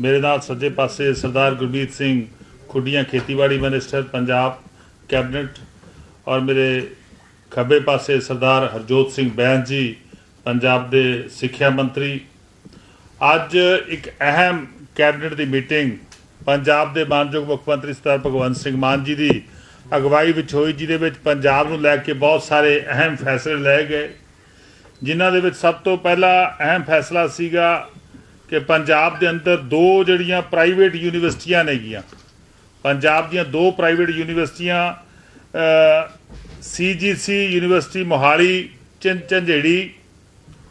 ਮੇਰੇ ਨਾਲ ਸੱਜੇ ਪਾਸੇ ਸਰਦਾਰ ਗੁਰਮੀਤ ਸਿੰਘ ਖੁੱਡੀਆਂ ਖੇਤੀਬਾੜੀ ਮਿਨਿਸਟਰ, ਪੰਜਾਬ ਕੈਬਨਿਟ ਔਰ ਮੇਰੇ ਖੱਬੇ ਪਾਸੇ ਸਰਦਾਰ ਹਰਜੋਤ ਸਿੰਘ ਬੈਂਸ ਜੀ, ਪੰਜਾਬ ਦੇ ਸਿੱਖਿਆ ਮੰਤਰੀ। ਅੱਜ ਇੱਕ ਅਹਿਮ ਕੈਬਨਿਟ ਦੀ ਮੀਟਿੰਗ ਪੰਜਾਬ ਦੇ ਮਾਨਯੋਗ ਮੁੱਖ ਮੰਤਰੀ ਸਰਦਾਰ ਭਗਵੰਤ ਸਿੰਘ ਮਾਨ ਜੀ ਦੀ ਅਗਵਾਈ ਵਿੱਚ ਹੋਈ, ਜਿਹਦੇ ਵਿੱਚ ਪੰਜਾਬ ਨੂੰ ਲੈ ਕੇ ਬਹੁਤ ਸਾਰੇ ਅਹਿਮ ਫੈਸਲੇ ਲਏ ਗਏ। ਜਿਨ੍ਹਾਂ ਦੇ ਵਿੱਚ ਸਭ ਤੋਂ ਪਹਿਲਾ ਅਹਿਮ ਫੈਸਲਾ ਸੀਗਾ ਕਿ ਪੰਜਾਬ ਦੇ ਅੰਦਰ ਦੋ ਜਿਹੜੀਆਂ ਪ੍ਰਾਈਵੇਟ ਯੂਨੀਵਰਸਿਟੀਆਂ ਨੇਗੀਆਂ। ਪੰਜਾਬ ਦੀਆਂ ਦੋ ਪ੍ਰਾਈਵੇਟ ਯੂਨੀਵਰਸਿਟੀਆਂ ਸੀਜੀਸੀ ਯੂਨੀਵਰਸਿਟੀ ਮੋਹਾਲੀ, ਚੰ, ਝੰਜੇੜੀ।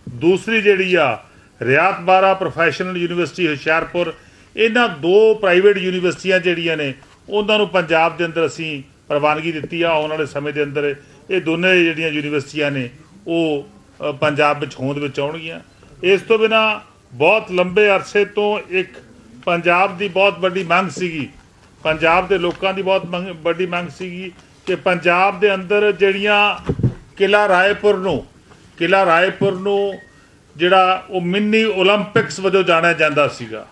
ਦੂਸਰੀ ਜਿਹੜੀ ਆ, ਰਿਆਤ ਬਾਰਾ ਪ੍ਰੋਫੈਸ਼ਨਲ ਯੂਨੀਵਰਸਿਟੀ ਹੁਸ਼ਿਆਰਪੁਰ। ਇਹਨਾਂ ਦੋ ਪ੍ਰਾਈਵੇਟ ਯੂਨੀਵਰਸਿਟੀਆਂ ਜਿਹੜੀਆਂ ਨੇ, ਉਹਨਾਂ ਨੂੰ ਪੰਜਾਬ ਦੇ ਅੰਦਰ ਅਸੀਂ ਪ੍ਰਵਾਨਗੀ ਦਿੱਤੀ ਆ। ਆਉਣ ਵਾਲੇ ਸਮੇਂ ਦੇ ਅੰਦਰ ਇਹ ਦੋਨੇ ਜਿਹੜੀਆਂ ਯੂਨੀਵਰਸਿਟੀਆਂ ਨੇ, ਉਹ ਪੰਜਾਬ ਵਿੱਚ ਹੋਂਦ ਵਿੱਚ ਆਉਣਗੀਆਂ। ਇਸ ਤੋਂ ਬਿਨਾ ਬਹੁਤ ਲੰਬੇ ਅਰਸੇ ਤੋਂ ਇੱਕ ਪੰਜਾਬ ਦੀ ਬਹੁਤ ਵੱਡੀ ਮੰਗ ਸੀਗੀ। ਪੰਜਾਬ ਦੇ ਲੋਕਾਂ ਦੀ ਬਹੁਤ ਵੱਡੀ ਮੰਗ ਸੀਗੀ ਕਿ ਪੰਜਾਬ ਦੇ ਅੰਦਰ ਜਿਹੜੀਆਂ ਕਿਲਾ ਰਾਏਪੁਰ ਨੂੰ, ਕਿਲਾ ਰਾਏਪੁਰ ਨੂੰ ਜਿਹੜਾ ਉਹ ਮਿੰਨੀ 올림픽ਸ ਵਜੋਂ ਜਾਣਿਆ ਜਾਂਦਾ ਸੀਗਾ।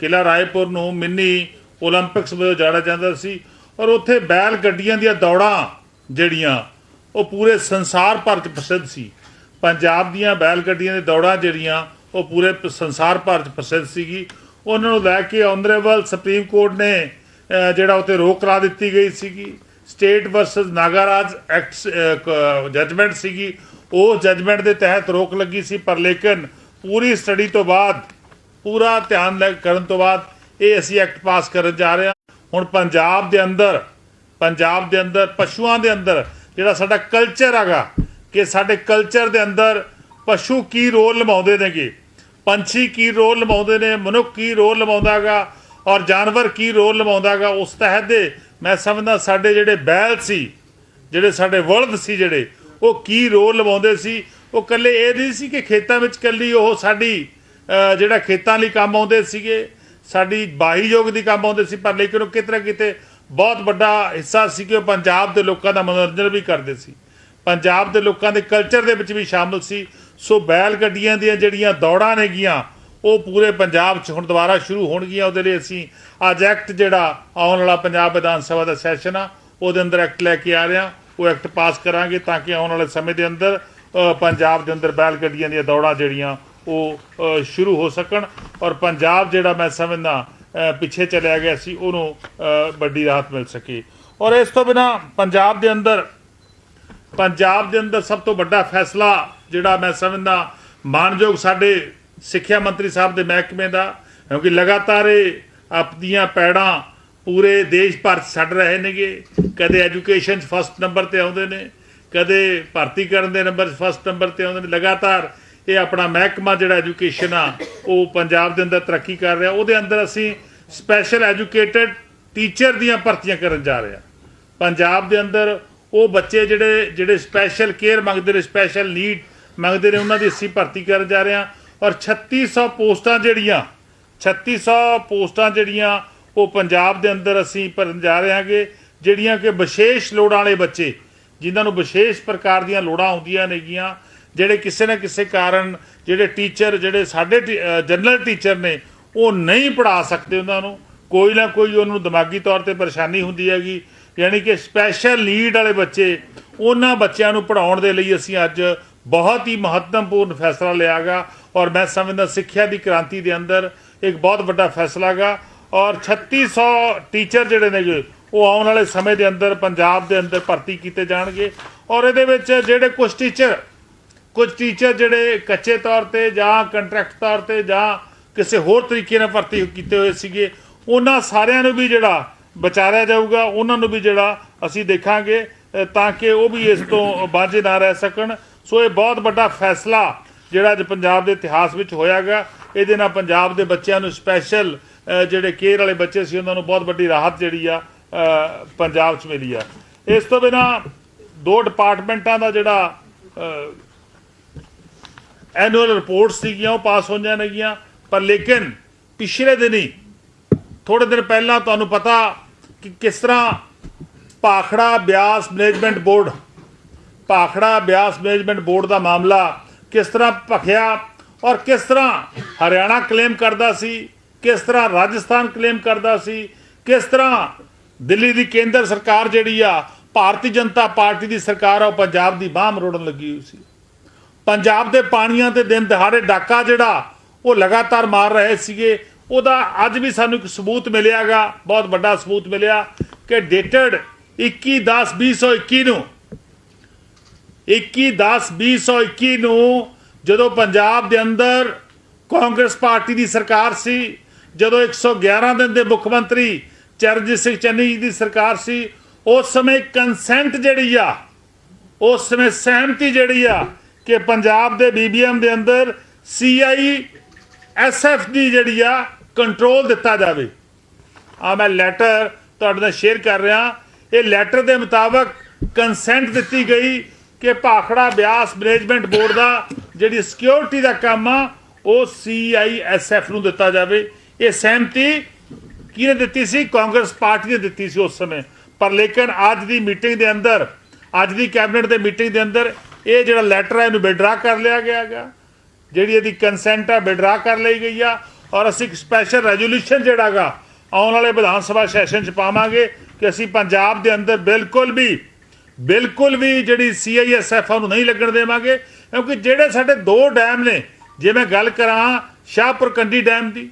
ਕਿਲਾ ਰਾਏਪੁਰ ਨੂੰ ਮਿੰਨੀ 올림픽ਸ ਵਜੋਂ ਜਾਣਿਆ ਜਾਂਦਾ ਸੀ ਔਰ ਉੱਥੇ ਬੈਲ ਗੱਡੀਆਂ ਦੀਆਂ ਦੌੜਾਂ ਜਿਹੜੀਆਂ ਉਹ ਪੂਰੇ ਸੰਸਾਰ ਭਰ ਚ ਪ੍ਰਸਿੱਧ ਸੀ। ਪੰਜਾਬ ਦੀਆਂ ਬੈਲ ਗੱਡੀਆਂ ਦੀਆਂ ਦੌੜਾਂ ਜਿਹੜੀਆਂ ਉਹ ਪੂਰੇ ਸੰਸਾਰ ਭਰ 'ਚ ਪ੍ਰਸਿੱਧ ਸੀਗੀ। ਉਹਨਾਂ ਨੂੰ ਲੈ ਕੇ ਆਨਰੇਬਲ ਸੁਪਰੀਮ ਕੋਰਟ ਨੇ ਜਿਹੜਾ ਉੱਤੇ ਰੋਕ ਲਾ ਦਿੱਤੀ ਗਈ ਸੀਗੀ। State versus Nagaraj act judgment ਸੀਗੀ। ਉਹ ਜਜਮੈਂਟ ਦੇ ਤਹਿਤ ਰੋਕ ਲੱਗੀ ਸੀ, ਪਰ ਲੇਕਿਨ ਪੂਰੀ ਸਟੱਡੀ ਤੋਂ ਬਾਅਦ, ਪੂਰਾ ਧਿਆਨ ਲੈ, ਕਰਨ ਤੋਂ ਬਾਅਦ ਇਹ ਅਸੀਂ ਐਕਟ ਪਾਸ ਕਰਨ ਜਾ ਰਹੇ ਹਾਂ। ਹੁਣ ਪੰਜਾਬ ਦੇ ਅੰਦਰ, ਪੰਜਾਬ ਦੇ ਅੰਦਰ, ਪਸ਼ੂਆਂ ਦੇ ਅੰਦਰ ਜਿਹੜਾ ਸਾਡਾ ਕਲਚਰ ਹੈਗਾ, ਕਿ ਸਾਡੇ ਕਲਚਰ ਦੇ ਅੰਦਰ ਪਸ਼ੂ ਕੀ ਰੋਲ ਨਿਭਾਉਂਦੇ ਨੇਗੇ? ਪੰਛੀ ਕੀ ਰੋਲ ਨਿਭਾਉਂਦੇ ਨੇ, ਮਨੁੱਖ ਕੀ ਰੋਲ ਨਿਭਾਉਂਦਾਗਾ ਔਰ ਜਾਨਵਰ ਕੀ ਰੋਲ ਨਿਭਾਉਂਦਾਗਾ, ਉਸ ਤਹਿਤ ਦੇ ਮੈਂ ਸਮਝਦਾ ਸਾਡੇ ਜਿਹੜੇ ਬੈਲ ਸੀ, ਜਿਹੜੇ ਸਾਡੇ ਵਲਦ ਸੀ ਜਿਹੜੇ, ਉਹ ਕੀ ਰੋਲ ਨਿਭਾਉਂਦੇ ਸੀ? ਉਹ ਕੱਲੇ ਇਹ ਨਹੀਂ ਸੀ ਕਿ ਖੇਤਾਂ ਵਿੱਚ ਕੱਲੀ ਉਹ ਸਾਡੀ ਜਿਹੜਾ ਖੇਤਾਂ ਲਈ ਕੰਮ ਆਉਂਦੇ ਸੀਗੇ, ਸਾਡੀ ਬਾਹੀ ਯੋਗ ਦੀ ਕੰਮ ਆਉਂਦੇ ਸੀ, ਪਰ ਲੇਕਿਨ ਉਹ ਕਿਤੇ ਨਾ ਕਿਤੇ ਬਹੁਤ ਵੱਡਾ ਹਿੱਸਾ ਸੀ ਕਿ ਉਹ ਪੰਜਾਬ ਦੇ ਲੋਕਾਂ ਦਾ ਮਨੋਰੰਜਨ ਵੀ ਕਰਦੇ ਸੀ। ਪੰਜਾਬ ਦੇ ਲੋਕਾਂ ਦੇ ਕਲਚਰ ਦੇ ਵਿੱਚ ਵੀ ਸ਼ਾਮਲ ਸੀ ਸੋ ਬੈਲ ਗੱਡੀਆਂ ਦੀਆਂ ਜਿਹੜੀਆਂ ਦੌੜਾਂ ਨੇਗੀਆਂ, ਉਹ ਪੂਰੇ ਪੰਜਾਬ 'ਚ ਹੁਣ ਦੁਬਾਰਾ ਸ਼ੁਰੂ ਹੋਣਗੀਆਂ। ਉਹਦੇ ਲਈ ਅਸੀਂ ਅੱਜ ਐਕਟ ਜਿਹੜਾ ਆਉਣ ਵਾਲਾ ਪੰਜਾਬ ਵਿਧਾਨ ਸਭਾ ਦਾ ਸੈਸ਼ਨ ਆ, ਉਹਦੇ ਅੰਦਰ ਐਕਟ ਲੈ ਕੇ ਆ ਰਿਹਾ ਉਹ ਐਕਟ ਪਾਸ ਕਰਾਂਗੇ ਤਾਂ ਕਿ ਆਉਣ ਵਾਲੇ ਸਮੇਂ ਦੇ ਅੰਦਰ ਪੰਜਾਬ ਦੇ ਅੰਦਰ ਬੈਲ ਗੱਡੀਆਂ ਦੀਆਂ ਦੌੜਾਂ ਜਿਹੜੀਆਂ, ਉਹ ਸ਼ੁਰੂ ਹੋ ਸਕਣ। ਔਰ ਪੰਜਾਬ ਜਿਹੜਾ ਮੈਂ ਸਮਝਦਾ ਪਿੱਛੇ ਚਲਿਆ ਗਿਆ ਸੀ, ਉਹਨੂੰ ਵੱਡੀ ਰਾਹਤ ਮਿਲ ਸਕੇ। ਔਰ ਇਸ ਤੋਂ ਬਿਨਾ ਪੰਜਾਬ ਦੇ ਅੰਦਰ, ਪੰਜਾਬ ਦੇ ਅੰਦਰ ਸਭ ਤੋਂ ਵੱਡਾ ਫੈਸਲਾ ਜਿਹੜਾ ਮੈਂ ਸਮਝਦਾ, ਮਾਨਯੋਗ ਸਾਡੇ ਸਿੱਖਿਆ ਮੰਤਰੀ ਸਾਹਿਬ ਦੇ ਮਹਿਕਮੇ ਦਾ, ਕਿਉਂਕਿ ਲਗਾਤਾਰ ਇਹ ਆਪਣੀਆਂ ਪੈੜਾਂ ਪੂਰੇ ਦੇਸ਼ ਭਰ 'ਚ ਛੱਡ ਰਹੇ ਨੇਗੇ। ਕਦੇ ਐਜੂਕੇਸ਼ਨ 'ਚ ਫਸਟ ਨੰਬਰ ਤੇ ਆਉਂਦੇ ਨੇ, ਕਦੇ ਭਰਤੀ ਕਰਨ ਦੇ ਨੰਬਰ 'ਚ ਫਸਟ ਨੰਬਰ ਤੇ ਆਉਂਦੇ ਨੇ। ਲਗਾਤਾਰ ਇਹ ਆਪਣਾ ਮਹਿਕਮਾ ਜਿਹੜਾ ਐਜੂਕੇਸ਼ਨ ਆ, ਉਹ ਪੰਜਾਬ ਦੇ ਅੰਦਰ ਤਰੱਕੀ ਕਰ ਰਿਹਾ। ਉਹਦੇ ਅੰਦਰ ਅਸੀਂ ਸਪੈਸ਼ਲ ਐਜੂਕੇਟਡ ਟੀਚਰ ਦੀਆਂ ਭਰਤੀਆਂ ਕਰਨ ਜਾ ਰਹੇ ਹਾਂ। ਪੰਜਾਬ ਦੇ ਅੰਦਰ ਉਹ ਬੱਚੇ ਜਿਹੜੇ ਜਿਹੜੇ ਸਪੈਸ਼ਲ ਕੇਅਰ ਮੰਗਦੇ ਨੇ ਸਪੈਸ਼ਲ ਨੀਡ ਮੰਗਦੇ ਨੇ ਉਹਨਾਂ ਦੀ ਅਸੀਂ ਭਰਤੀ ਕਰਨ ਜਾ ਰਹੇ ਹਾਂ। ਔਰ 3600 ਪੋਸਟਾਂ ਜਿਹੜੀਆਂ 3600 ਪੋਸਟਾਂ ਜਿਹੜੀਆਂ, ਉਹ ਪੰਜਾਬ ਦੇ ਅੰਦਰ ਅਸੀਂ ਭਰਨ ਜਾ ਰਹੇ ਹਾਂਗੇ, ਜਿਹੜੀਆਂ ਕਿ ਵਿਸ਼ੇਸ਼ ਲੋੜਾਂ ਵਾਲੇ ਬੱਚੇ, ਜਿਨ੍ਹਾਂ ਨੂੰ ਵਿਸ਼ੇਸ਼ ਪ੍ਰਕਾਰ ਦੀਆਂ ਲੋੜਾਂ ਹੁੰਦੀਆਂ ਨੇਗੀਆਂ, ਜਿਹੜੇ ਕਿਸੇ ਨਾ ਕਿਸੇ ਕਾਰਨ ਜਿਹੜੇ ਟੀਚਰ, ਜਿਹੜੇ ਸਾਡੇ ਜਨਰਲ ਟੀਚਰ ਨੇ, ਉਹ ਨਹੀਂ ਪੜ੍ਹਾ ਸਕਦੇ ਉਹਨਾਂ ਨੂੰ। ਕੋਈ ਨਾ ਕੋਈ ਉਹਨਾਂ ਨੂੰ ਦਿਮਾਗੀ ਤੌਰ ਤੇ ਪਰੇਸ਼ਾਨੀ ਹੁੰਦੀ ਹੈਗੀ। ਯਾਨੀ ਕਿ ਸਪੈਸ਼ਲ ਨੀਡ ਵਾਲੇ ਬੱਚੇ, ਉਹਨਾਂ ਬੱਚਿਆਂ ਨੂੰ ਪੜਾਉਣ ਦੇ ਲਈ ਅਸੀਂ ਅੱਜ ਬਹੁਤ ਹੀ ਮਹੱਤਵਪੂਰਨ ਫੈਸਲਾ ਲਿਆਗਾ ਔਰ ਮੈਂ ਸਮਝਦਾ ਸਿੱਖਿਆ ਦੀ ਕ੍ਰਾਂਤੀ ਦੇ ਅੰਦਰ ਇੱਕ ਬਹੁਤ ਵੱਡਾ ਫੈਸਲਾ ਗਾ ਔਰ 3600 ਟੀਚਰ ਜਿਹੜੇ ਨੇਗੇ, ਉਹ ਆਉਣ ਵਾਲੇ ਸਮੇਂ ਦੇ ਅੰਦਰ, ਪੰਜਾਬ ਦੇ ਅੰਦਰ ਭਰਤੀ ਕੀਤੇ ਜਾਣਗੇ ਔਰ ਇਹਦੇ ਵਿੱਚ ਜਿਹੜੇ ਕੁਝ ਟੀਚਰ ਕੁਝ ਟੀਚਰ ਜਿਹੜੇ ਕੱਚੇ ਤੌਰ ਤੇ ਜਾਂ ਕੰਟਰੈਕਟ ਤੌਰ ਤੇ ਜਾਂ ਕਿਸੇ ਹੋਰ ਤਰੀਕੇ ਨਾਲ ਭਰਤੀ ਕੀਤੇ ਹੋਏ ਸੀਗੇ, ਉਹਨਾਂ ਸਾਰਿਆਂ ਨੂੰ ਵੀ ਜਿਹੜਾ ਵਿਚਾਰਿਆ ਜਾਊਗਾ, ਉਹਨਾਂ ਨੂੰ ਵੀ ਜਿਹੜਾ ਅਸੀਂ ਦੇਖਾਂਗੇ ਤਾਂ ਕਿ ਉਹ ਵੀ ਇਸ ਤੋਂ ਬਾਝੇ ਨਾ ਰਹਿ ਸਕਣ। ਸੋ ਇਹ ਬਹੁਤ ਵੱਡਾ ਫੈਸਲਾ ਜਿਹੜਾ ਅੱਜ ਪੰਜਾਬ ਦੇ ਇਤਿਹਾਸ ਵਿੱਚ ਹੋਇਆਗਾ ਇਹਦੇ ਨਾਲ ਪੰਜਾਬ ਦੇ ਬੱਚਿਆਂ ਨੂੰ ਸਪੈਸ਼ਲ ਜਿਹੜੇ ਕੇਅਰ ਵਾਲੇ ਬੱਚੇ ਸੀ, ਉਹਨਾਂ ਨੂੰ ਬਹੁਤ ਵੱਡੀ ਰਾਹਤ ਜਿਹੜੀ ਆ ਪੰਜਾਬ 'ਚ ਮਿਲੀ ਆ। ਇਸ ਤੋਂ ਬਿਨਾ ਦੋ ਡਿਪਾਰਟਮੈਂਟਾਂ ਦਾ ਜਿਹੜਾ ਐਨੂਅਲ ਰਿਪੋਰਟਸ ਸੀਗੀਆਂ, ਉਹ ਪਾਸ ਹੋਈਆਂ ਨੇਗੀਆਂ। ਪਰ ਲੇਕਿਨ ਪਿਛਲੇ ਦਿਨੀ ਥੋੜੇ ਦਿਨ ਪਹਿਲਾਂ ਤੁਹਾਨੂੰ ਪਤਾ ਕਿ ਕਿਸ ਤਰ੍ਹਾਂ Bhakra Beas management board Bhakra Beas management board ਦਾ ਮਾਮਲਾ ਕਿਸ ਤਰ੍ਹਾਂ ਭਖਿਆ ਔਰ ਕਿਸ ਤਰ੍ਹਾਂ ਹਰਿਆਣਾ ਕਲੇਮ ਕਰਦਾ ਸੀ, ਕਿਸ ਤਰ੍ਹਾਂ ਰਾਜਸਥਾਨ ਕਲੇਮ ਕਰਦਾ ਸੀ, ਕਿਸ ਤਰ੍ਹਾਂ ਦਿੱਲੀ ਦੀ ਕੇਂਦਰ ਸਰਕਾਰ ਜਿਹੜੀ ਆ, ਭਾਰਤੀ ਜਨਤਾ ਪਾਰਟੀ ਦੀ ਸਰਕਾਰ ਆ, ਉਹ ਪੰਜਾਬ ਦੀ ਬਾਹ ਮਰੋੜਨ ਲੱਗੀ ਹੋਈ ਸੀ। ਪੰਜਾਬ ਦੇ ਪਾਣੀਆਂ ਤੇ ਦਿਨ ਦਿਹਾੜੇ ਡਾਕਾ ਜਿਹੜਾ, ਉਹ ਲਗਾਤਾਰ ਮਾਰ ਰਹੇ ਸੀਗੇ। ਉਹਦਾ ਅੱਜ ਵੀ ਸਾਨੂੰ ਇੱਕ ਸਬੂਤ ਮਿਲਿਆਗਾ ਬਹੁਤ ਵੱਡਾ ਸਬੂਤ ਮਿਲਿਆ ਕਿ ਡੇਟਡ 21/10/2021 ਨੂੰ 21/10/2021 ਨੂੰ ਜਦੋਂ ਪੰਜਾਬ ਦੇ ਅੰਦਰ ਕਾਂਗਰਸ ਪਾਰਟੀ ਦੀ ਸਰਕਾਰ ਸੀ, ਜਦੋਂ 111 ਦਿਨ ਦੇ ਮੁੱਖ ਮੰਤਰੀ ਚਰਨਜੀਤ ਸਿੰਘ ਚੰਨੀ ਜੀ ਦੀ ਸਰਕਾਰ ਸੀ, ਉਸ ਸਮੇਂ ਕੰਸੈਂਟ ਜਿਹੜੀ ਆ, ਉਸ ਸਮੇਂ ਸਹਿਮਤੀ ਜਿਹੜੀ ਆ ਕਿ ਪੰਜਾਬ ਦੇ ਬੀਬੀਐਮ ਦੇ ਅੰਦਰ ਸੀਆਈ ਐਸਐਫ ਦੀ ਜਿਹੜੀ ਆ ਕੰਟਰੋਲ ਦਿੱਤਾ ਜਾਵੇ। ਆ ਮੈਂ ਲੈਟਰ ਤੁਹਾਡੇ ਨਾਲ ਸ਼ੇਅਰ ਕਰ ਰਿਹਾ। ਇਹ ਲੈਟਰ ਦੇ ਮੁਤਾਬਕ ਕੰਸੈਂਟ ਦਿੱਤੀ ਗਈ ਕਿ ਭਾਖੜਾ ਬਿਆਸ ਮੈਨੇਜਮੈਂਟ ਬੋਰਡ ਦਾ ਜਿਹੜੀ ਸਿਕਿਉਰਿਟੀ ਦਾ ਕੰਮ ਆ, ਉਹ ਸੀਆਈਐਸਐਫ ਨੂੰ ਦਿੱਤਾ ਜਾਵੇ। ਇਹ ਸਹਿਮਤੀ ਕਿਹਨੇ ਦਿੱਤੀ ਸੀ? ਕਾਂਗਰਸ ਪਾਰਟੀ ਨੇ ਦਿੱਤੀ ਸੀ ਉਸ ਸਮੇਂ। ਪਰ ਲੇਕਿਨ ਅੱਜ ਦੀ ਮੀਟਿੰਗ ਦੇ ਅੰਦਰ, ਅੱਜ ਦੀ ਕੈਬਨਿਟ ਦੇ ਮੀਟਿੰਗ ਦੇ ਅੰਦਰ ਇਹ ਜਿਹੜਾ ਲੈਟਰ ਹੈ ਇਹਨੂੰ ਵਿਡਰਾ ਕਰ ਲਿਆ ਗਿਆ ਹੈਗਾ। ਜਿਹੜੀ ਇਹਦੀ ਕੰਸੈਂਟ ਹੈ ਵਿਡਰਾ ਕਰ ਲਈ ਗਈ ਆ। ਔਰ ਅਸੀਂ ਇੱਕ ਸਪੈਸ਼ਲ ਰੈਜ਼ੋਲੂਸ਼ਨ ਜਿਹੜਾਗਾ ਆਉਣ ਵਾਲੇ ਵਿਧਾਨ ਸਭਾ ਸੈਸ਼ਨ ਚ ਪਾਵਾਂਗੇ ਕਿ ਅਸੀਂ ਪੰਜਾਬ ਦੇ ਅੰਦਰ ਬਿਲਕੁਲ ਵੀ ਬਿਲਕੁਲ ਵੀ ਜਿਹੜੀ ਸੀਆਈਐਸਐਫ ਨੂੰ ਨਹੀਂ ਲੱਗਣ ਦੇਵਾਂਗੇ, ਕਿਉਂਕਿ ਜਿਹੜੇ ਸਾਡੇ ਦੋ ਡੈਮ ਨੇ, ਜੇ ਮੈਂ ਗੱਲ ਕਰਾਂ ਸ਼ਾਹਪੁਰ ਕੰਡੀ ਡੈਮ ਦੀ,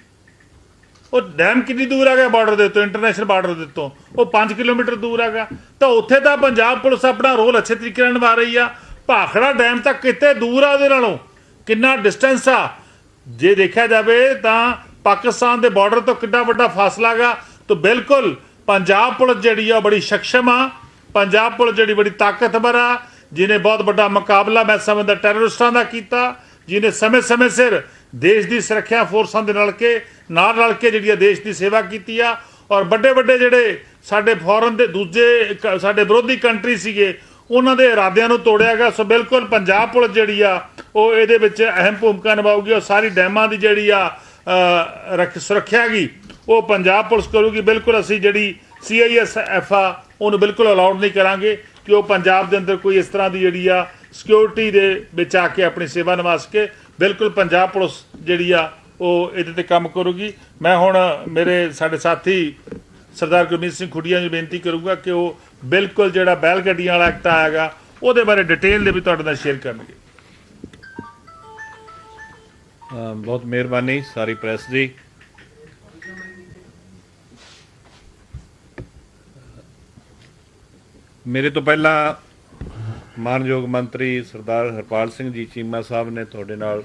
ਉਹ ਡੈਮ ਕਿੰਨੀ ਦੂਰ ਹੈਗਾ ਬਾਰਡਰ ਦੇ ਤੋਂ ਇੰਟਰਨੈਸ਼ਨਲ ਬਾਰਡਰ ਦੇ ਤੋਂ ਉਹ 5 ਕਿਲੋਮੀਟਰ ਦੂਰ ਹੈਗਾ। ਤਾਂ ਉੱਥੇ ਤਾਂ ਪੰਜਾਬ ਪੁਲਿਸ ਆਪਣਾ ਰੋਲ ਅੱਛੇ ਤਰੀਕੇ ਨਾਲ ਨਿਭਾ ਰਹੀ ਆ। ਭਾਖੜਾ ਡੈਮ ਤਾਂ ਕਿਤੇ ਦੂਰ ਆ ਉਹਦੇ ਨਾਲੋਂ, ਕਿੰਨਾ ਡਿਸਟੈਂਸ ਆ। ਜੇ ਦੇਖਿਆ ਜਾਵੇ ਤਾਂ ਪਾਕਿਸਤਾਨ ਦੇ ਬਾਰਡਰ ਤੋਂ ਕਿੰਨਾ ਵੱਡਾ ਫਾਸਲਾ ਗਾ ਤਾਂ ਬਿਲਕੁਲ ਪੰਜਾਬ ਪੁਲਿਸ ਜਿਹੜੀ ਆ ਉਹ ਬੜੀ ਸਕਸ਼ਮ ਆ। ਪੰਜਾਬ ਪੁਲਿਸ ਜਿਹੜੀ ਬੜੀ ਤਾਕਤਵਰ ਆ, ਜਿਹਨੇ ਬਹੁਤ ਵੱਡਾ ਮੁਕਾਬਲਾ ਮੈਂ ਸਮਝਦਾ ਟੈਰਰਿਸਟਾਂ ਦਾ ਕੀਤਾ, ਜਿਹਨੇ ਸਮੇਂ-ਸਮੇਂ ਸਿਰ ਦੇਸ਼ ਦੀ ਸੁਰੱਖਿਆ ਫੋਰਸਾਂ ਦੇ ਨਾਲ ਕੇ, ਨਾਲ ਰਲ ਕੇ ਜਿਹੜੀ ਆ ਦੇਸ਼ ਦੀ ਸੇਵਾ ਕੀਤੀ ਆ, ਔਰ ਵੱਡੇ ਵੱਡੇ ਜਿਹੜੇ ਸਾਡੇ ਫੋਰਨ ਦੇ ਦੂਜੇ ਕ- ਸਾਡੇ ਵਿਰੋਧੀ ਕੰਟਰੀ ਸੀਗੇ, ਉਹਨਾਂ ਦੇ ਇਰਾਦਿਆਂ ਨੂੰ ਤੋੜਿਆ ਗਿਆ। ਸੋ ਬਿਲਕੁਲ ਪੰਜਾਬ ਪੁਲਿਸ ਜਿਹੜੀ ਆ, ਉਹ ਇਹਦੇ ਵਿੱਚ ਅਹਿਮ ਭੂਮਿਕਾ ਨਿਭਾਊਗੀ, ਔਰ ਸਾਰੀ ਡੈਮਾਂ ਦੀ ਜਿਹੜੀ ਆ ਰੱਖ, ਸੁਰੱਖਿਆ ਗਈ ਉਹ ਪੰਜਾਬ ਪੁਲਿਸ ਕਰੂਗੀ। ਬਿਲਕੁਲ ਅਸੀਂ ਜਿਹੜੀ ਸੀਆਈਐਸਐਫ ਆ ਉਹਨੂੰ ਬਿਲਕੁਲ ਅਲਾਉਡ ਨਹੀਂ ਕਰਾਂਗੇ ਕਿ ਉਹ ਪੰਜਾਬ ਦੇ ਅੰਦਰ ਕੋਈ ਇਸ ਤਰ੍ਹਾਂ ਦੀ ਜਿਹੜੀ ਆ ਸਿਕਿਉਰਿਟੀ ਦੇ ਵਿੱਚ ਆ ਕੇ ਆਪਣੀ ਸੇਵਾ ਨਿਭਾ ਸਕੇ ਬਿਲਕੁਲ ਪੰਜਾਬ ਪੁਲਿਸ ਜਿਹੜੀ ਆ ਉਹ ਇਹਦੇ ਤੇ ਕੰਮ ਕਰੂਗੀ। ਮੈਂ ਹੁਣ ਮੇਰੇ ਸਾਡੇ ਸਾਥੀ ਸਰਦਾਰ ਗੁਰਮੀਤ ਸਿੰਘ ਖੁੱਡੀਆਂ ਨੂੰ ਬੇਨਤੀ ਕਰੂੰਗਾ ਕਿ ਉਹ ਬਿਲਕੁਲ ਜਿਹੜਾ ਬੈਲ ਗੱਡੀਆਂ ਵਾਲਾ ਐਕਟ ਆਏਗਾ, ਉਹਦੇ ਬਾਰੇ ਡਿਟੇਲ ਦੇ ਵੀ ਤੁਹਾਡੇ ਨਾਲ ਸ਼ੇਅਰ ਕਰਨਗੇ। ਬਹੁਤ ਮਿਹਰਬਾਨੀ ਸਾਰੀ ਪ੍ਰੈਸ ਦੀ। ਮੇਰੇ ਤੋਂ ਪਹਿਲਾਂ ਮਾਨਯੋਗ ਮੰਤਰੀ ਸਰਦਾਰ ਹਰਪਾਲ ਸਿੰਘ ਜੀ ਚੀਮਾ ਸਾਹਿਬ ਨੇ ਤੁਹਾਡੇ ਨਾਲ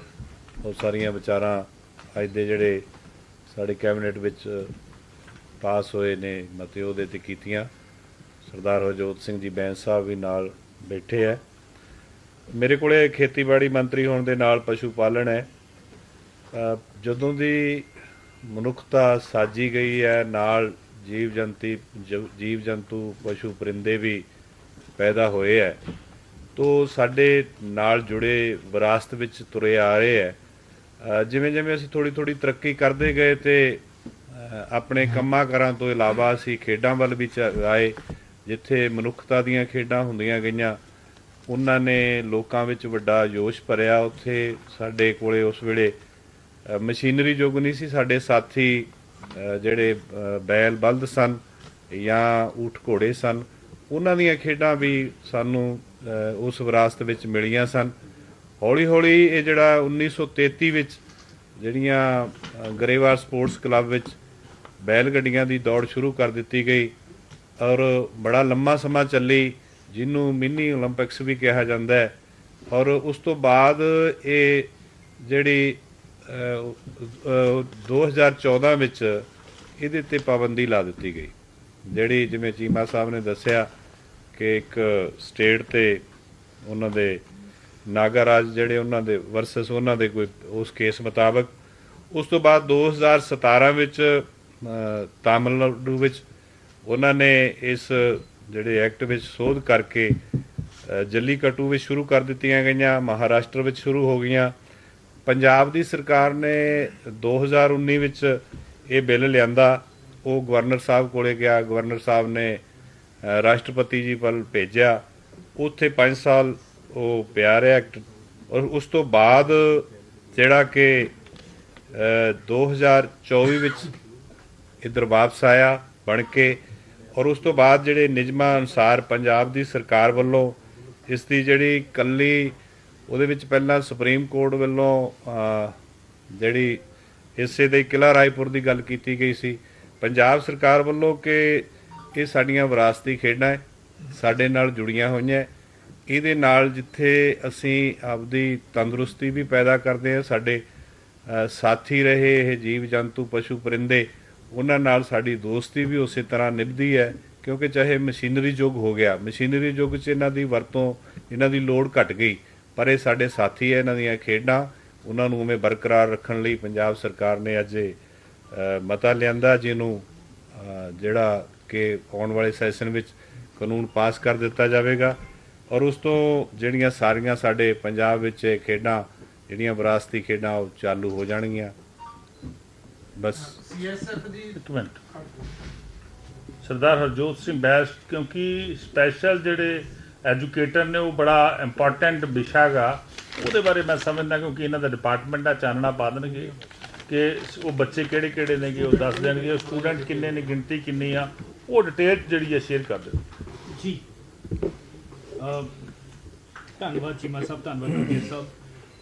ਬਹੁਤ ਸਾਰੀਆਂ ਵਿਚਾਰਾਂ ਅੱਜ ਦੇ ਜਿਹੜੇ ਸਾਡੇ ਕੈਬਨਿਟ ਵਿੱਚ ਪਾਸ ਹੋਏ ਨੇ ਮਤੇ ਉਹਦੇ ਤੇ ਕੀਤੀਆਂ। ਸਰਦਾਰ ਹਰਜੋਤ ਸਿੰਘ ਜੀ ਬੈਂਸ ਸਾਹਿਬ ਵੀ ਨਾਲ ਬੈਠੇ ਹੈ ਮੇਰੇ ਕੋਲੇ ਖੇਤੀਬਾੜੀ ਮੰਤਰੀ ਹੋਣ ਦੇ ਨਾਲ ਪਸ਼ੂ ਪਾਲਣ ਹੈ। ਜਦੋਂ ਦੀ ਮਨੁੱਖਤਾ ਸਾਜੀ ਗਈ ਹੈ, ਨਾਲ ਜੀਵ ਜੰਤੀ ਜੀਵ ਜੰਤੂ, ਪਸ਼ੂ ਪਰਿੰਦੇ ਵੀ ਪੈਦਾ ਹੋਏ ਹੈ ਤੋ ਸਾਡੇ ਨਾਲ ਜੁੜੇ ਵਿਰਾਸਤ ਵਿੱਚ ਤੁਰੇ ਆ ਰਹੇ ਹੈ ਜਿਵੇਂ ਜਿਵੇਂ ਅਸੀਂ ਥੋੜੀ ਥੋੜੀ ਤਰੱਕੀ ਕਰਦੇ ਗਏ ਤੇ ਆਪਣੇ ਕੰਮਾਂ ਕਾਰਾਂ ਤੋਂ ਇਲਾਵਾ ਅਸੀਂ ਖੇਡਾਂ ਵੱਲ ਵੀ ਚ- ਆਏ, ਜਿੱਥੇ ਮਨੁੱਖਤਾ ਦੀਆਂ ਖੇਡਾਂ ਹੁੰਦੀਆਂ ਗਈਆਂ, ਉਹਨਾਂ ਨੇ ਲੋਕਾਂ ਵਿੱਚ ਵੱਡਾ ਜੋਸ਼ ਭਰਿਆ। ਉੱਥੇ ਸਾਡੇ ਕੋਲੇ ਉਸ ਵੇਲੇ ਮਸ਼ੀਨਰੀ ਯੁੱਗ ਨਹੀਂ ਸੀ, ਸਾਡੇ ਸਾਥੀ ਜਿਹੜੇ ਬੈਲ ਬਲਦ ਸਨ ਜਾਂ ਊਠ ਘੋੜੇ ਸਨ ਉਹਨਾਂ ਦੀਆਂ ਖੇਡਾਂ ਵੀ ਸਾਨੂੰ ਉਸ ਵਿਰਾਸਤ ਵਿੱਚ ਮਿਲੀਆਂ ਸਨ। ਹੌਲੀ ਹੌਲੀ ਇਹ ਜਿਹੜਾ 1933 ਵਿੱਚ ਜਿਹੜੀਆਂ ਗਰੇਵਾਰ ਸਪੋਰਟਸ ਕਲੱਬ ਵਿੱਚ ਬੈਲ ਗੱਡੀਆਂ ਦੀ ਦੌੜ ਸ਼ੁਰੂ ਕਰ ਦਿੱਤੀ ਗਈ ਔਰ ਬੜਾ ਲੰਮਾ ਸਮਾਂ ਚੱਲੀ, ਜਿਹਨੂੰ ਮਿੰਨੀ 올림픽ਸ ਵੀ ਕਿਹਾ ਜਾਂਦਾ ਹੈ। ਔਰ ਉਸ ਤੋਂ ਬਾਅਦ ਇਹ ਜਿਹੜੀ 2014 ਵਿੱਚ ਇਹਦੇ ਤੇ ਪਾਬੰਦੀ ਲਾ ਦਿੱਤੀ ਗਈ। ਜਿਹੜੀ ਜਿਵੇਂ ਚੀਮਾ ਸਾਹਿਬ ਨੇ ਦੱਸਿਆ ਕਿ ਇੱਕ ਸਟੇਟ ਤੇ ਉਹਨਾਂ ਦੇ ਨਾਗਾਰਾਜ ਜਿਹੜੇ ਉਹਨਾਂ ਦੇ ਵਰਸਸ ਉਹਨਾਂ ਦੇ ਕੋਈ ਉਸ ਕੇਸ ਮੁਤਾਬਕ, ਉਸ ਤੋਂ ਬਾਅਦ 2017 ਵਿੱਚ ਤਾਮਿਲਨਾਡੂ ਵਿੱਚ ਉਹਨਾਂ ਨੇ ਇਸ ਜਿਹੜੇ ਐਕਟ ਵਿੱਚ ਸੋਧ ਕਰਕੇ ਜੱਲੀਕੱਟੂ ਵਿੱਚ ਸ਼ੁਰੂ ਕਰ ਦਿੱਤੀਆਂ ਗਈਆਂ, ਮਹਾਰਾਸ਼ਟਰ ਵਿੱਚ ਸ਼ੁਰੂ ਹੋ ਗਈਆਂ। ਪੰਜਾਬ ਦੀ ਸਰਕਾਰ ਨੇ 2019 ਵਿੱਚ ਇਹ ਬਿੱਲ ਲਿਆਂਦਾ। ਉਹ ਗਵਰਨਰ ਸਾਹਿਬ ਕੋਲੇ ਗਿਆ ਗਵਰਨਰ ਸਾਹਿਬ ਨੇ ਰਾਸ਼ਟਰਪਤੀ ਜੀ ਵੱਲ ਭੇਜਿਆ। ਉੱਥੇ 5 ਸਾਲ ਉਹ ਪਿਆ ਰਿਹਾ। ਐਕਟ ਔਰ ਉਸ ਤੋਂ ਬਾਅਦ ਜਿਹੜਾ ਕਿ ਅ, 2024 ਵਿੱਚ ਇੱਧਰ ਵਾਪਸ ਆਇਆ ਬਣ ਕੇ। ਔਰ ਉਸ ਤੋਂ ਬਾਅਦ ਜਿਹੜੇ ਨਿਯਮਾਂ ਅਨੁਸਾਰ ਪੰਜਾਬ ਦੀ ਸਰਕਾਰ ਵੱਲੋਂ ਇਸ ਦੀ ਜਿਹੜੀ ਕੱਲੀ ਉਹਦੇ ਵਿੱਚ ਪਹਿਲਾਂ ਸੁਪਰੀਮ ਕੋਰਟ ਵੱਲੋਂ ਜਿਹੜੀ ਹਿੱਸੇ ਦੇ ਕਿਲਾ ਰਾਏਪੁਰ ਦੀ ਗੱਲ ਕੀਤੀ ਗਈ ਸੀ। ਪੰਜਾਬ ਸਰਕਾਰ ਵੱਲੋਂ ਕਿ ਇਹ ਸਾਡੀਆਂ ਵਿਰਾਸਤੀ ਖੇਡਾਂ ਹੈ, ਸਾਡੇ ਨਾਲ ਜੁੜੀਆਂ ਹੋਈਆਂ ਇਹਦੇ ਨਾਲ ਜਿੱਥੇ ਅਸੀਂ ਆਪਦੀ ਤੰਦਰੁਸਤੀ ਵੀ ਪੈਦਾ ਕਰਦੇ ਹਾਂ, ਸਾਡੇ ਸਾਥੀ ਰਹੇ, ਇਹ ਜੀਵ ਜੰਤੂ, ਪਸ਼ੂ ਪਰਿੰਦੇ, ਉਹਨਾਂ ਨਾਲ ਸਾਡੀ ਦੋਸਤੀ ਵੀ ਉਸੇ ਤਰ੍ਹਾਂ ਨਿਭਦੀ ਹੈ, ਕਿਉਂਕਿ ਚਾਹੇ ਮਸ਼ੀਨਰੀ ਯੁੱਗ ਹੋ ਗਿਆ, ਮਸ਼ੀਨਰੀ ਯੁੱਗ 'ਚ ਇਹਨਾਂ ਦੀ ਵਰਤੋਂ, ਇਹਨਾਂ ਦੀ ਲੋੜ ਘਟ ਗਈ, ਪਰ ਇਹ ਸਾਡੇ ਸਾਥੀ ਹੈ, ਇਹਨਾਂ ਦੀਆਂ ਖੇਡਾਂ, ਉਹਨਾਂ ਨੂੰ ਉਵੇਂ ਬਰਕਰਾਰ ਰੱਖਣ ਲਈ ਪੰਜਾਬ ਸਰਕਾਰ ਨੇ ਅੱਜ ਮਤਾ ਲਿਆਂਦਾ ਜਿਹਨੂੰ ਜਿਹੜਾ ਕਿ ਆਉਣ ਵਾਲੇ ਸੈਸ਼ਨ ਵਿੱਚ ਕਾਨੂੰਨ ਪਾਸ ਕਰ ਦਿੱਤਾ ਜਾਵੇਗਾ। ਔਰ ਉਸ ਤੋਂ ਜਿਹੜੀਆਂ ਸਾਰੀਆਂ ਸਾਡੇ ਪੰਜਾਬ ਵਿੱਚ ਖੇਡਾਂ ਜਿਹੜੀਆਂ ਵਿਰਾਸਤੀ ਖੇਡਾਂ ਉਹ ਚਾਲੂ ਹੋ ਜਾਣਗੀਆਂ। ਬਸ। ਸੀਐਸਐਫ ਦੀ ਇੱਕ ਮਿੰਟ। ਸਰਦਾਰ ਹਰਜੋਤ ਸਿੰਘ ਬੈਸ ਕਿਉਂਕਿ ਸਪੈਸ਼ਲ ਜਿਹੜੇ ਐਜੂਕੇਟਰ ਨੇ ਉਹ ਬੜਾ ਇੰਪੋਰਟੈਂਟ ਵਿਸ਼ਾ ਗਾ ਉਹਦੇ ਬਾਰੇ ਮੈਂ ਸਮਝਦਾ ਕਿਉਂਕਿ ਇਹਨਾਂ ਦਾ ਡਿਪਾਰਟਮੈਂਟ ਦਾ ਚਾਨਣਾ ਪਾ ਦੇਣਗੇ। ਕਿ ਉਹ ਬੱਚੇ ਕਿਹੜੇ ਕਿਹੜੇ ਨੇਗੇ, ਉਹ ਦੱਸ ਦੇਣਗੇ ਸਟੂਡੈਂਟ ਕਿੰਨੇ ਨੇ, ਗਿਣਤੀ ਕਿੰਨੀ ਆ, ਉਹ ਡਿਟੇਲ ਜਿਹੜੀ ਹੈ ਸ਼ੇਅਰ ਕਰ ਦਿਓ। ਜੀ। ਧੰਨਵਾਦ ਚੀਮਾ ਸਾਹਿਬ, ਧੰਨਵਾਦ ਗੁਰਜੀਤ ਸਾਹਿਬ।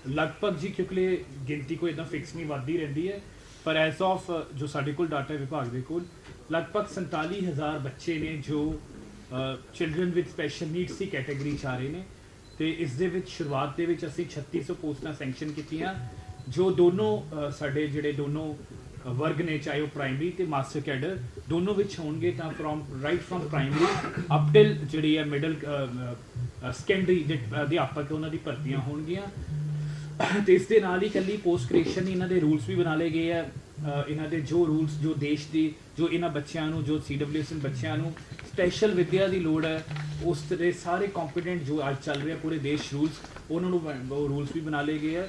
ਲਗਭਗ ਜੀ, ਕਿਉਂਕਿ ਗਿਣਤੀ ਕੋਈ ਇਦਾਂ ਫਿਕਸ ਨਹੀਂ ਵੱਧਦੀ ਰਹਿੰਦੀ ਹੈ, ਪਰ ਐਸ ਆਫ ਜੋ ਸਾਡੇ ਕੋਲ ਡਾਟਾ ਵਿਭਾਗ ਦੇ ਕੋਲ, ਲਗਭਗ 47000 ਬੱਚੇ ਨੇ ਜੋ ਚਿਲਡਰਨ ਵਿਦ ਸਪੈਸ਼ਲ ਨੀਡਸ ਦੀ ਕੈਟਾਗਰੀ ਚ ਆ ਰਹੇ ਨੇ। ਤੇ ਇਸ ਦੇ ਵਿੱਚ, ਸ਼ੁਰੂਆਤ ਦੇ ਵਿੱਚ ਅਸੀਂ 3600 ਪੋਸਟਾਂ ਸੈਂਕਸ਼ਨ ਕੀਤੀਆਂ। ਜੋ ਦੋਨੋਂ ਸਾਡੇ ਜਿਹੜੇ ਦੋਨੋਂ ਵਰਗ ਨੇ, ਚਾਹੇ ਉਹ ਪ੍ਰਾਇਮਰੀ ਤੇ ਮਾਸਟਰ ਕੈਡਰ ਦੋਨੋਂ ਵਿੱਚ ਹੋਣਗੇ ਤਾਂ from right from primary up till ਜਿਹੜੀ ਹੈ ਮਿਡਲ ਸੈਕੰਡਰੀ ਦੇ, ਅਧਿਆਪਕ ਉਹਨਾਂ ਦੀ ਭਰਤੀਆਂ ਹੋਣਗੀਆਂ। ਤੇ ਇਸ ਦੇ ਨਾਲ ਹੀ ਕੱਲੀ ਪੋਸਟ ਕ੍ਰੀਏਸ਼ਨ ਇਹਨਾਂ ਦੇ ਰੂਲਸ ਵੀ ਬਣਾ ਲਏ ਗਏ ਆ। ਇਹਨਾਂ ਦੇ ਜੋ ਰੂਲਸ ਜੋ ਦੇਸ਼ ਦੀ, ਜੋ ਇਹਨਾਂ ਬੱਚਿਆਂ ਨੂੰ, ਜੋ ਸੀਡਬਲਯੂਐਸ ਬੱਚਿਆਂ ਨੂੰ ਸਪੈਸ਼ਲ ਵਿੱਦਿਆ ਦੀ ਲੋੜ ਹੈ, ਉਸ ਦੇ ਸਾਰੇ ਕੰਪੀਟੈਂਟ ਜੋ ਅੱਜ ਚੱਲ ਰਿਹਾ ਪੂਰੇ ਦੇਸ਼ ਰੂਲਸ ਉਹਨਾਂ ਨੂੰ ਬਣ- ਉਹ ਰੂਲਸ ਵੀ ਬਣਾ ਲਏ ਗਏ ਆ।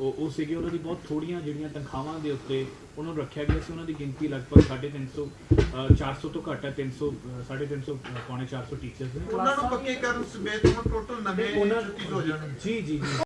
ਉਹ ਉਹ ਸੀਗੇ ਉਹਨਾਂ ਦੀ ਬਹੁਤ ਥੋੜੀਆਂ ਜਿਹੜੀਆਂ ਤਨਖਾਹਾਂ ਦੇ ਉੱਤੇ ਉਹਨਾਂ ਨੂੰ ਰੱਖਿਆ ਗਿਆ ਸੀ। ਉਹਨਾਂ ਦੀ ਗਿਣਤੀ ਲਗਭਗ 350 ਅ, 400 ਤੋਂ ਘੱਟ ਹੈ 300 ਅ, 350 ਅ, ਪੌਣੇ 400 ਟੀਚਰਸ ਨੇ। ਉਹਨਾਂ ਨੂੰ ਪੱਕੇ ਕਰਨ ਸਮੇਤ ਹੁਣ ਟੋਟਲ ਨਵੇਂ 36 ਹੋ ਜਾਣਗੇ। ਜੀ ਜੀ ਜੀ।